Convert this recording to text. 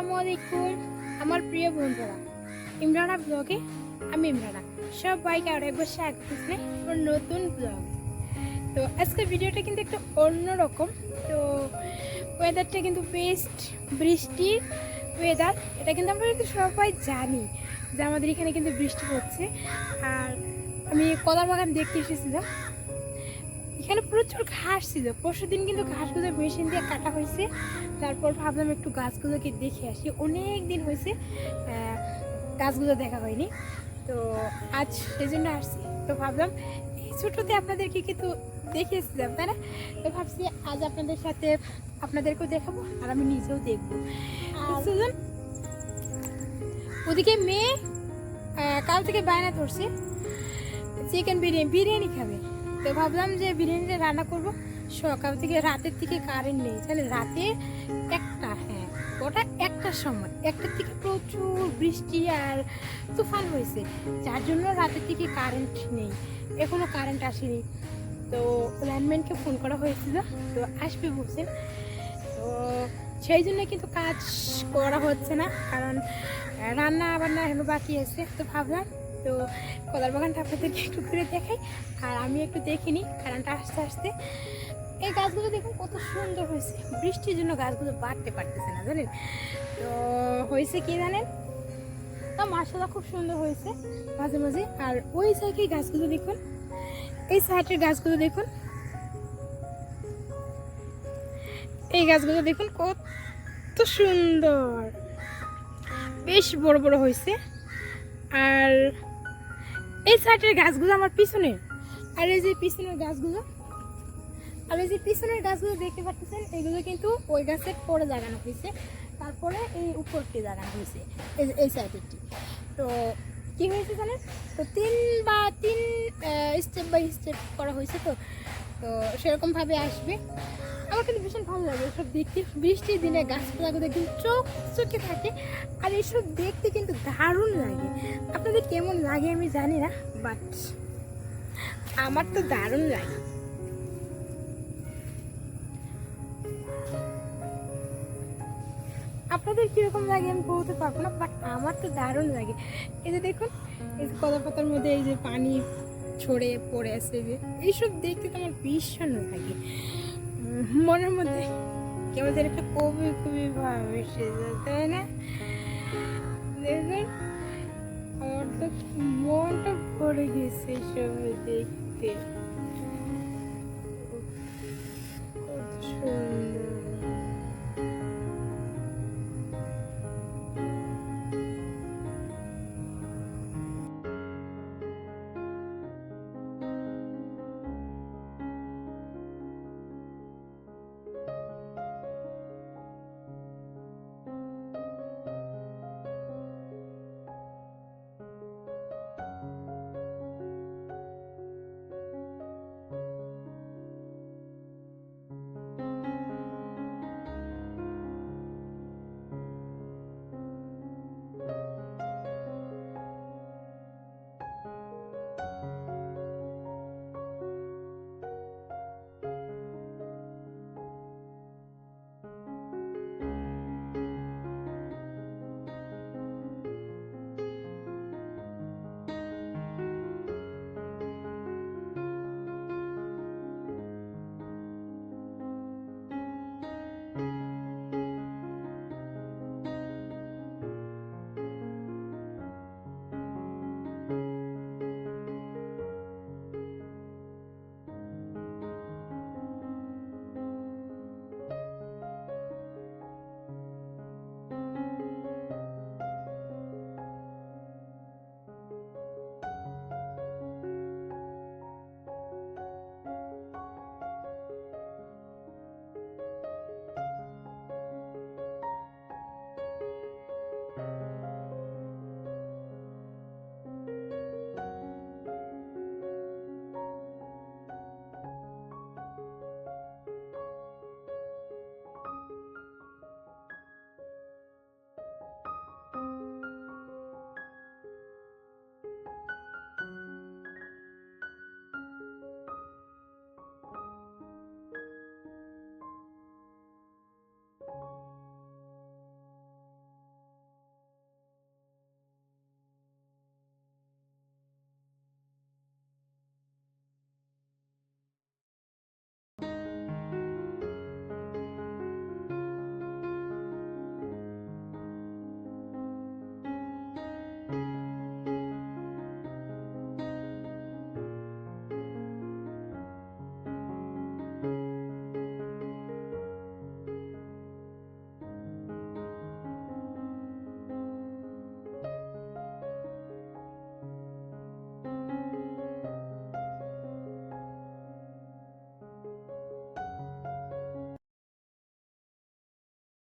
আসসালামু আলাইকুম, আমার প্রিয় বন্ধুরা। ইমরানা ব্লগে আমি ইমরানা। সবাইকে আর একবার স্বাগত আমার নতুন ব্লগ তো আজকের ভিডিওটা কিন্তু একটু অন্যরকম। তো ওয়েদারটা কিন্তু বেস্ট বৃষ্টির ওয়েদার এটা কিন্তু আমরা কিন্তু সবাই জানি যে আমাদের এখানে কিন্তু বৃষ্টি হচ্ছে। আর আমি কলার বাগান দেখতে এসেছিলাম। এখানে প্রচুর ঘাস ছিল। পরশু দিন কিন্তু ঘাসগুলো মেশিন দিয়ে কাটা হয়েছে। তারপর ভাবলাম একটু গাছগুলোকে দেখে আসি। অনেক দিন হয়েছে গাছগুলো দেখা হয়নি। তো আজ সেই জন্য আসছি। তো ভাবলাম এই ছোটোতে আপনাদেরকে কিন্তু দেখিয়েছিলাম তাই না? তো ভাবছি আজ আপনাদের সাথে আপনাদেরকেও দেখাবো আর আমি নিজেও দেখব। চলুন, ওদিকে মেয়ে কাল থেকে বায়না ধরছে। চিকেন বিরিয়ানি বিরিয়ানি খাবে। তো ভাবলাম যে বিরিয়ানিটা রান্না করব, সকাল থেকে রাতের থেকে কারেন্ট নেই। তাহলে রাতে একটা হ্যাঁ ওটা একটার সময়। একটার থেকে প্রচুর বৃষ্টি আর তুফান হয়েছে। যার জন্য রাতের থেকে কারেন্ট নেই। এখনও কারেন্ট আসেনি। তো ল্যান্ডম্যানকে ফোন করা হয়েছিল। তো আসবে বলছেন তো সেই জন্য কিন্তু কাজ করা হচ্ছে না। কারণ রান্না বান্না এখনও বাকি আছে। তো ভাবলাম তো কলার বাগানটা আপনাদেরকে একটু ঘুরে দেখাই। আর আমি একটু দেখিনি কারণটা আস্তে আস্তে। এই গাছগুলো দেখুন কত সুন্দর হয়েছে। বৃষ্টির জন্য গাছগুলো বাড়তে পারতেছে না, জানেন? তো হয়েছে কি জানেন? তা মাসালা খুব সুন্দর হয়েছে, মাঝে মাঝে। আর ওই সাইডের গাছগুলো দেখুন, এই সাইডের গাছগুলো দেখুন। এই গাছগুলো দেখুন কত সুন্দর, বেশ বড় বড় হয়েছে। আর এই সাইডের গাছগুলো আমার পিছনে। আর এই যে পিছনের গাছগুলো, আর এই যে পিছনের গাছগুলো দেখতে পাচ্ছেন, এগুলো কিন্তু ওই গাছের পরে লাগানো হয়েছে। তারপরে এই উপরটি লাগানো হয়েছে, এই এই সাইডেরটি। তো কি হয়েছে জানেন? তো তিন বা তিন স্টেপ বাই স্টেপ করা হয়েছে তো। তো সেরকমভাবে আসবে। আমার কিন্তু ভীষণ ভালো লাগে এসব দেখতে। বৃষ্টির দিনে গাছপালাগুলো কিন্তু চোখ চোখে থাকে, আর এসব দেখতে কিন্তু দারুণ লাগে। আপনাদের কেমন লাগে আমি জানি না বাট আমার তো দারুণ লাগে। আপনাদের কীরকম লাগে আমি বলতে পারব না বাট আমার তো দারুণ লাগে। এই যে দেখুন, এই যে কলা পাতার মধ্যে এই যে পানি ছড়ে পড়ে আছে যে, এইসব দেখতে তো আমার ভীষণ লাগে। মনের মধ্যে কেমন একটা কবি কবি ভাব এসে তাই না? দেখবেন আমার তো মনটা পড়ে গেছে এসব দেখতে।